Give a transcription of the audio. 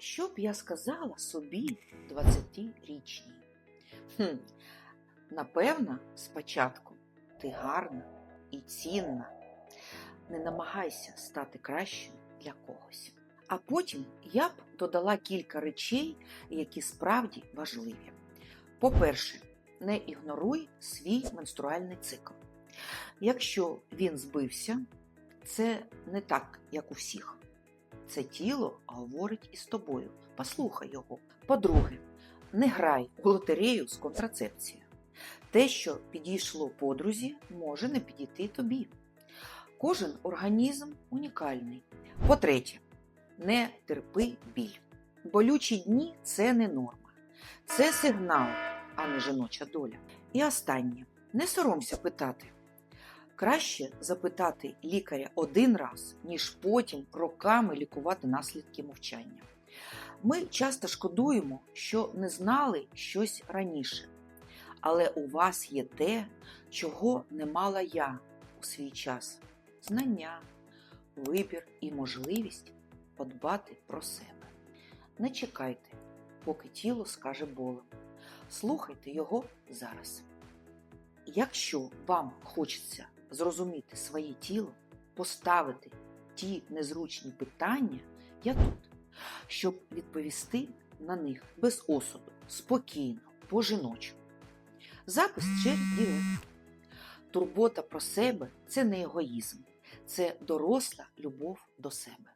Що б я сказала собі 20-річній? Хм, напевно, спочатку ти гарна і цінна. Не намагайся стати кращим для когось. А потім я б додала кілька речей, які справді важливі. По-перше, не ігноруй свій менструальний цикл. Якщо він збився, це не так, як у всіх. Це тіло говорить із тобою. Послухай його. По-друге, не грай у лотерею з контрацепцією. Те, що підійшло подрузі, може не підійти тобі. Кожен організм унікальний. По-третє, не терпи біль. Болючі дні це не норма. Це сигнал, а не жіноча доля. І останнє не соромся питати. Краще запитати лікаря один раз, ніж потім роками лікувати наслідки мовчання. Ми часто шкодуємо, що не знали щось раніше, але у вас є те, чого не мала я у свій час: знання, вибір і можливість подбати про себе. Не чекайте, поки тіло скаже болем. Слухайте його зараз. Якщо вам хочеться зрозуміти своє тіло, поставити ті незручні питання, я тут, щоб відповісти на них без осуду, спокійно, по-жіночому. Запис через дірект. Турбота про себе це не егоїзм, це доросла любов до себе.